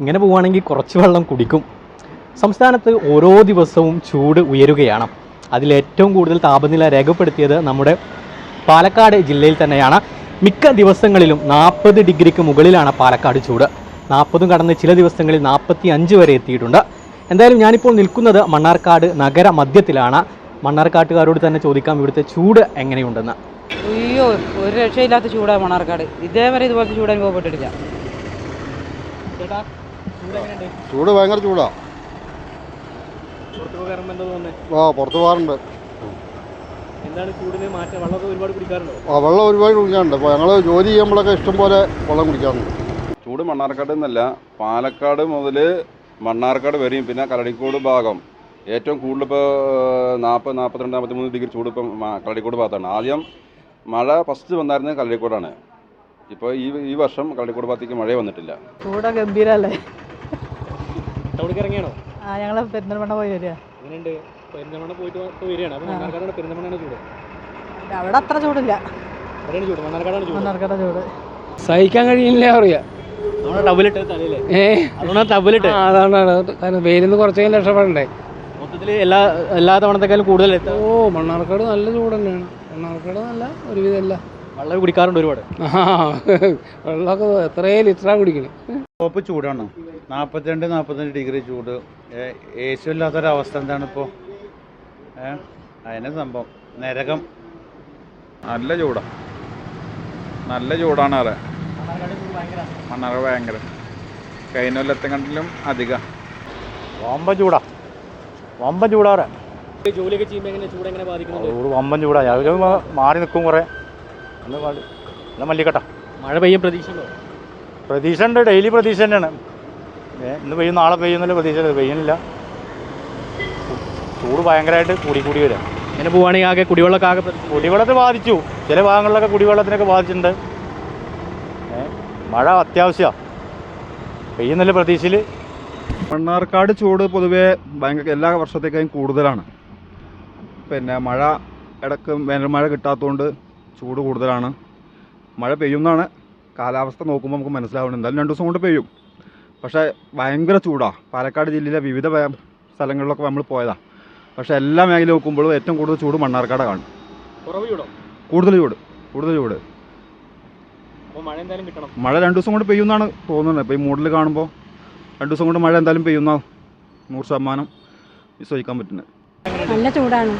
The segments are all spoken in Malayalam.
ഇങ്ങനെ പോവുകയാണെങ്കിൽ കുറച്ച് വെള്ളം കുടിക്കും. സംസ്ഥാനത്ത് ഓരോ ദിവസവും ചൂട് ഉയരുകയാണ്. അതിലേറ്റവും കൂടുതൽ താപനില രേഖപ്പെടുത്തിയത് നമ്മുടെ പാലക്കാട് ജില്ലയിൽ തന്നെയാണ്. മിക്ക ദിവസങ്ങളിലും നാൽപ്പത് ഡിഗ്രിക്ക് മുകളിലാണ് പാലക്കാട് ചൂട്. നാൽപ്പതും കടന്ന് ചില ദിവസങ്ങളിൽ നാൽപ്പത്തി അഞ്ച് വരെ എത്തിയിട്ടുണ്ട്. എന്തായാലും ഞാനിപ്പോൾ നിൽക്കുന്നത് മണ്ണാർക്കാട് നഗര മധ്യത്തിലാണ്. മണ്ണാർക്കാട്ടുകാരോട് തന്നെ ചോദിക്കാം ഇവിടുത്തെ ചൂട് എങ്ങനെയുണ്ടെന്ന്. അയ്യോ ഒരു രക്ഷയില്ലാത്ത ചൂടാണ് മണ്ണാർക്കാട്. ഇതേവരെ ഇതുപോലത്തെ ചൂട് അനുഭവപ്പെട്ടിട്ടില്ല. ചേട്ടാ ചൂട് ഭയങ്കര ചൂടാ. ആ പുറത്ത് പോകാറുണ്ട്. എന്താണ് ചൂടിന് മാറ്റം? വെള്ളമൊക്കെ ഒരുപാട് കുടിക്കാറുണ്ടോ? ആ വെള്ളം ഒരുപാട് കുടിക്കാറുണ്ട്. അപ്പോൾ ഞങ്ങൾ ജോലി ചെയ്യുമ്പോഴൊക്കെ ഇഷ്ടംപോലെ വെള്ളം കുടിക്കാറുണ്ട്. ചൂട് മണ്ണാർക്കാട് എന്നല്ല പാലക്കാട് മുതൽ മണ്ണാർക്കാട് വരെയും പിന്നെ കരടിക്കോട് ഭാഗം. ഏറ്റവും കൂടുതൽ ഇപ്പോൾ നാൽപ്പത് നാൽപ്പത്തിരണ്ട് നാൽപ്പത്തിമൂന്ന് ഡിഗ്രി ചൂട് ഇപ്പം കളടിക്കോട് കരടിക്കോട് ഭാഗത്താണ്. ആദ്യം മഴ ഫസ്റ്റ് വന്നായിരുന്നത് കരടിക്കോടാണ്. ഇപ്പോൾ ഈ ഈ വർഷം കരടിക്കോട് ഭാഗത്തേക്ക് മഴ വന്നിട്ടില്ല. ചൂട് ഗംഭീരല്ലേ? ടൗണിൽ ഇറങ്ങിയാണോ ആ ഞങ്ങൾ പെരിന്തൽമണ്ണ പോയി വരിക. എങ്ങനെയുണ്ട്? പെരിന്തൽമണ്ണ പോയിട്ട് വരികയാണ്? അപ്പോൾ മണ്ണാർക്കാടാണ് പെരിന്തമണ്ണയാണ് ചൂട്. അവിടെ അത്ര ചൂടില്ല. അവിടെയാണ് ചൂട്. മണ്ണാർക്കാടാണ് ചൂട്. മണ്ണാർക്കാട് ചൂട്. സഹിക്കാൻ കഴിയില്ല അറിയാം നമ്മുടെ തലയില്ലേ അതുകൊണ്ടാണ് ആ, അതാണ് കാരണം വെയിലിൽ നിന്ന് കുറച്ചെങ്കിലും രക്ഷപ്പെടണ്ടേ? മൊത്തത്തിൽ എല്ലാ എല്ലാ തവണത്തെക്കാളും കൂടുതൽ ഓ മണ്ണാർക്കാട് നല്ല ചൂട് തന്നെയാണ് മണ്ണാർക്കാട് നല്ല ഒരുവിധമല്ല വെള്ളം കുടിക്കാറുണ്ട് ഒരുപാട്. ആ വെള്ളമൊക്കെ എത്രയും ലിറ്ററാണ് കുടിക്കണേ. ടോപ്പ് ചൂടാണ്. നാൽപ്പത്തിരണ്ട് നാൽപ്പത്തഞ്ച് ഡിഗ്രി ചൂട്. ഏ സി ഇല്ലാത്തൊരവസ്ഥ എന്താണ് ഇപ്പോൾ ഏ അതിനെ സംഭവം. നരകം. നല്ല ചൂടാണ് നല്ല ചൂടാണ് അറെ. മണ്ണറ ഭയങ്കര. കഴിഞ്ഞ കണ്ടിലും അധികം. വമ്പൻ ചൂടാ. വമ്പൻ ചൂടാറെ ജോലിയൊക്കെ ചെയ്യുമ്പോൾ എങ്ങനെ ചൂട് എങ്ങനെ ബാധിക്കുന്നു വമ്പൻ ചൂടാ. ഞാൻ മാറി നിൽക്കും കുറേ. നല്ല മല്ലിക്കട്ട. മഴ പെയ്യും പ്രതീക്ഷയുണ്ടോ? പ്രതീക്ഷ ഉണ്ട് ഡെയിലി പ്രതീക്ഷ തന്നെയാണ്. ഇന്ന് പെയ്യും നാളെ പെയ്യുന്നില്ല പ്രതീക്ഷ. പെയ്യുന്നില്ല ചൂട് ഭയങ്കരമായിട്ട് കൂടി കൂടി വരാം. ഇങ്ങനെ പോവുകയാണെങ്കിൽ ആകെ കുടിവെള്ളമൊക്കെ ആകെ കുടിവെള്ളത്തെ ബാധിച്ചു. ചില ഭാഗങ്ങളിലൊക്കെ കുടിവെള്ളത്തിനൊക്കെ ബാധിച്ചിട്ടുണ്ട്. ഏ, മഴ അത്യാവശ്യമാണ് പെയ്യുന്നില്ല പ്രതീക്ഷയിൽ. മണ്ണാർക്കാട് ചൂട് പൊതുവേ ഭയങ്കര എല്ലാ വർഷത്തേക്കായും കൂടുതലാണ്. പിന്നെ മഴ ഇടയ്ക്ക് വേനൽ മഴ കിട്ടാത്തതുകൊണ്ട് ചൂട് കൂടുതലാണ്. മഴ പെയ്യുന്നതാണ് കാലാവസ്ഥ നോക്കുമ്പോൾ നമുക്ക് മനസ്സിലാവുന്നത് എന്തായാലും രണ്ട് ദിവസം കൊണ്ട് പെയ്യും. പക്ഷേ ഭയങ്കര ചൂടാണ് പാലക്കാട് ജില്ലയിലെ വിവിധ സ്ഥലങ്ങളിലൊക്കെ നമ്മൾ പോയതാണ് പക്ഷേ എല്ലാ മേഖല നോക്കുമ്പോഴും ഏറ്റവും കൂടുതൽ ചൂട് മണ്ണാർക്കാട് കാണും കൂടുതൽ ചൂട്. കൂടുതൽ ചൂട്. അപ്പോൾ മഴ എന്തായാലും കിട്ടണം. മഴ രണ്ട് ദിവസം കൊണ്ട് പെയ്യുമെന്നാണ് തോന്നുന്നത്. ഇപ്പോൾ ഈ മൂഡിൽ കാണുമ്പോൾ രണ്ട് ദിവസം കൊണ്ട് മഴ എന്തായാലും പെയ്യുന്ന നൂറ് ശതമാനം വിശ്വസിക്കാൻ പറ്റുന്നത്. നല്ല ചൂടാണ്.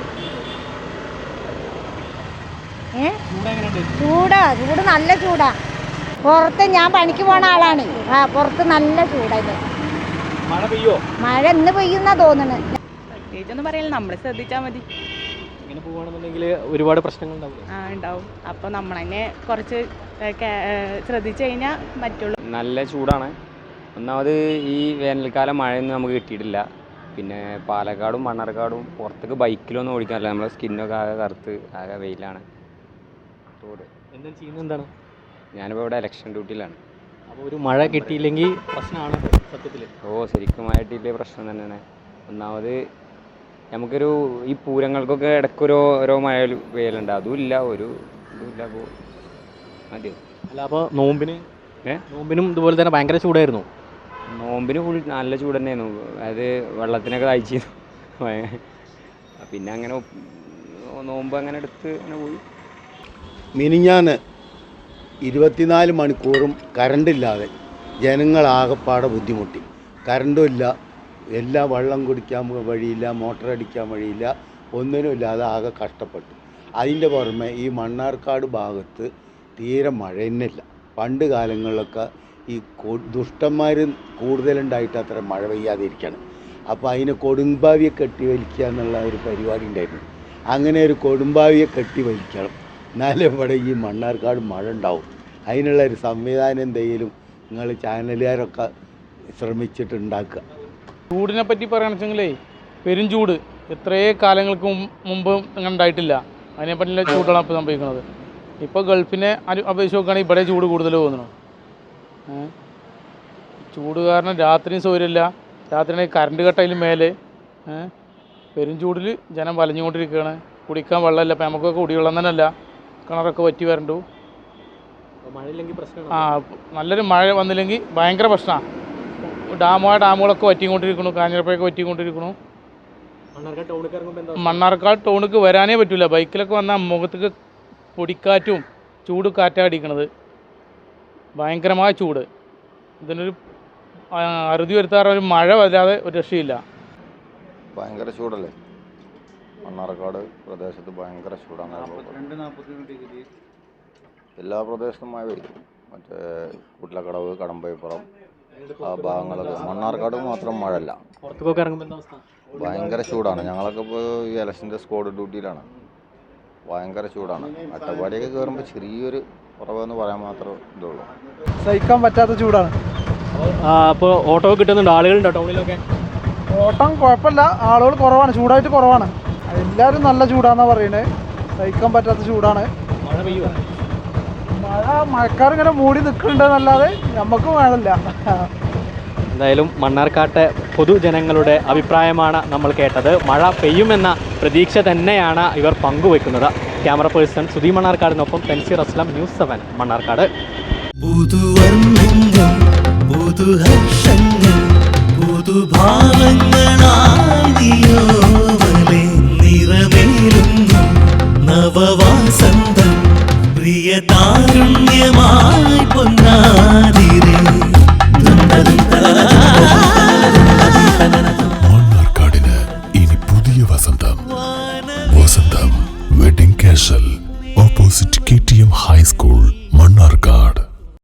ഏ? ചൂട് എങ്ങനെയുണ്ട് ചൂടാ. ചൂട് നല്ല ചൂടാ. പുറത്ത് ഞാൻ പണിക്ക് പോണ ആളാണ്. ആ പുറത്ത് നല്ല ചൂടായിട്ട് മഴ പെയ്യോ? മഴ ഇന്ന് പെയ്യുന്നാ തോന്നുന്നത് പ്രത്യേകിച്ചൊന്നും പറയില്ല നമ്മൾ ശ്രദ്ധിച്ചാൽ മതി. ഇങ്ങനെ ഒരുപാട് പ്രശ്നങ്ങൾ ഉണ്ടാവില്ല ആ ഉണ്ടാവും. അപ്പോൾ നമ്മൾ തന്നെ കുറച്ച് ശ്രദ്ധിച്ചു കഴിഞ്ഞാൽ മറ്റുള്ള നല്ല ചൂടാണ്. ഒന്നാമത് ഈ വേനൽക്കാലം മഴയൊന്നും നമുക്ക് കിട്ടിയിട്ടില്ല. പിന്നെ പാലക്കാടും മണ്ണാർക്കാടും പുറത്തേക്ക് ബൈക്കിലൊന്നും ഓടിക്കാറില്ല. നമ്മുടെ സ്കിന്നൊക്കെ ആകെ കറുത്ത് ആകെ വെയിലാണ്. ചൂട് എന്താ ചെയ്യുന്നത് എന്താണ് ഞാനിപ്പോൾ ഇവിടെ ഇലക്ഷൻ ഡ്യൂട്ടിയിലാണ് അപ്പോൾ ഒരു മഴ കിട്ടിയില്ലെങ്കിൽ പ്രശ്നമാണ് സത്യത്തിൽ ഓ ശരിക്കും ആയിട്ടില്ലേ പ്രശ്നം തന്നെയാണ്. ഒന്നാമത് നമുക്കൊരു ഈ പൂരങ്ങൾക്കൊക്കെ ഇടയ്ക്കൊരു ഓരോ മഴ വെയിലുണ്ട്. അതുമില്ല ഒരു ഇതുമില്ല ഇല്ല അപ്പോൾ മതിയോ? അല്ല അപ്പോൾ നോമ്പിന്? ഏ? നോമ്പിനും ഇതുപോലെ തന്നെ ഭയങ്കര ചൂടായിരുന്നു. നോമ്പിന് ഫുൾ നല്ല ചൂട് തന്നെയായിരുന്നു. അതായത് വെള്ളത്തിനൊക്കെ തയ്ച്ചിരുന്നു പിന്നെ അങ്ങനെ നോമ്പ് അങ്ങനെ എടുത്ത് അങ്ങനെ പോയി. മിനിഞ്ഞാന്ന് ഇരുപത്തിനാല് മണിക്കൂറും കറണ്ടില്ലാതെ ജനങ്ങളാകെപ്പാടെ ബുദ്ധിമുട്ടി. കറണ്ടും ഇല്ല എല്ലാ വെള്ളം കുടിക്കാൻ വഴിയില്ല മോട്ടർ അടിക്കാൻ വഴിയില്ല ഒന്നിനും ഇല്ലാതെ ആകെ കഷ്ടപ്പെട്ടു. അതിന്റെ പുറമെ ഈ മണ്ണാർക്കാട് ഭാഗത്ത് തീരെ മഴ തന്നെയില്ല പണ്ട് കാലങ്ങളിലൊക്കെ ഈ ദുഷ്ടന്മാർ കൂടുതലുണ്ടായിട്ട് അത്ര മഴ പെയ്യാതിരിക്കണം. അപ്പോൾ അതിന് കൊടുമ്പാവിയെ കെട്ടി വലിക്കുക എന്നുള്ള ഒരു പരിപാടി ഉണ്ടായിരുന്നു. അങ്ങനെ ഒരു കൊടുമ്പാവിയെ കെട്ടി വലിക്കണം എന്നാലേ ഇവിടെ ഈ മണ്ണാർക്കാട് മഴ ഉണ്ടാവും. അതിനുള്ള ഒരു സംവിധാനം എന്തെങ്കിലും നിങ്ങൾ ചാനലുകാരൊക്കെ ശ്രമിച്ചിട്ടുണ്ടാക്കുക. ചൂടിനെ പറ്റി പറയുകയാണെന്ന് വെച്ചെങ്കിലേ പെരും ചൂട്. എത്രയേ കാലങ്ങൾക്ക് മുമ്പ് അങ്ങനെ ഉണ്ടായിട്ടില്ല. അതിനെപ്പറ്റിയുള്ള ചൂടാണ് ഇപ്പോൾ സംഭവിക്കുന്നത്. ഇപ്പോൾ ഗൾഫിനെ അപേക്ഷിച്ച് നോക്കുകയാണെങ്കിൽ ഇവിടെ ചൂട് കൂടുതൽ തോന്നുന്നു. ചൂട് കാരണം രാത്രിയും സൗകര്യമില്ല. രാത്രി കറണ്ട് കട്ടയിലും മേലെ? പെരും ചൂടിൽ ജനം വലഞ്ഞുകൊണ്ടിരിക്കുകയാണ്. കുടിക്കാൻ വെള്ളമില്ല. ഇപ്പം നമുക്കൊക്കെ കുടിവെള്ളം തന്നെ അല്ല കിണറൊക്കെ വറ്റി വരണ്ടു. മഴയില്ലെങ്കിൽ പ്രശ്നമാണ് ആ നല്ലൊരു മഴ വന്നില്ലെങ്കിൽ ഭയങ്കര പ്രശ്നമാണ് ഡാമോ ഡാമുകളൊക്കെ വറ്റിക്കൊണ്ടിരിക്കണു കാഞ്ഞിരപ്പഴൊക്കെ വറ്റിക്കൊണ്ടിരിക്കണു മണ്ണാർക്കാട് ടൗണിക്ക് വരാനേ പറ്റില്ല ബൈക്കിലൊക്കെ വന്നാൽ മുഖത്തേക്ക് പൊടിക്കാറ്റും ചൂട് കാറ്റാ അടിക്കണത്. ഭയങ്കരമായ ചൂട്. ഇതിനൊരു അറുതി വരുത്താറൊരു മഴ വരാതെ ഒരു രക്ഷയില്ല. ഭയങ്കര ചൂടല്ലേ? മണ്ണാർക്കാട് പ്രദേശത്ത് ഭയങ്കര ചൂടാണ്. എല്ലാ പ്രദേശത്തും മഴ പെയ്തു. മറ്റേ കുട്ടിലക്കടവ് കടമ്പയിപ്പുറം ആ ഭാഗങ്ങളൊക്കെ മണ്ണാർക്കാട് മാത്രം മഴയല്ല. പുറത്തേക്കൊക്കെ ഇറങ്ങുമ്പോൾ ഭയങ്കര ചൂടാണ്. ഞങ്ങളൊക്കെ ഇപ്പോൾ ഈ ഇലക്ഷന്റെ സ്ക്വാഡ് ഡ്യൂട്ടിയിലാണ്. ഭയങ്കര ചൂടാണ്. അട്ടപ്പാടിയൊക്കെ കയറുമ്പോൾ ചെറിയൊരു കുറവെന്ന് പറയാൻ മാത്രം ഇതുള്ളൂ. സഹിക്കാൻ പറ്റാത്ത ചൂടാണ്. അപ്പോൾ ഓട്ടോ കിട്ടുന്നുണ്ട്? ആളുകളുണ്ടോ ടൗണിലൊക്കെ? ഓട്ടം കുഴപ്പമില്ല. ആളുകൾ കുറവാണ്. ചൂടായിട്ട് കുറവാണ്. എല്ലാവരും നല്ല ചൂടാന്നാ പറയണേ. സഹിക്കാൻ പറ്റാത്ത ചൂടാണ്. മഴ പെയ്യുമോ മഴ മഴക്കാർ ഇങ്ങനെ മൂടി നിൽക്കുന്നുണ്ട് എന്നല്ലാതെ നമുക്ക് മഴയില്ല എന്തായാലും മണ്ണാർക്കാട്ടെ പൊതുജനങ്ങളുടെ അഭിപ്രായമാണ് നമ്മൾ കേട്ടത്. മഴ പെയ്യുമെന്ന പ്രതീക്ഷ തന്നെയാണ് ഇവർ പങ്കുവെക്കുന്നത്. ക്യാമറ പേഴ്സൺ സുധീ മണ്ണാർക്കാടിനൊപ്പം തൻസീർ അസ്ലം ന്യൂസ് സെവൻ മണ്ണാർക്കാട്. പുതുഹർഷങ്ങൾ പുതുഭാവങ്ങളാദിയോ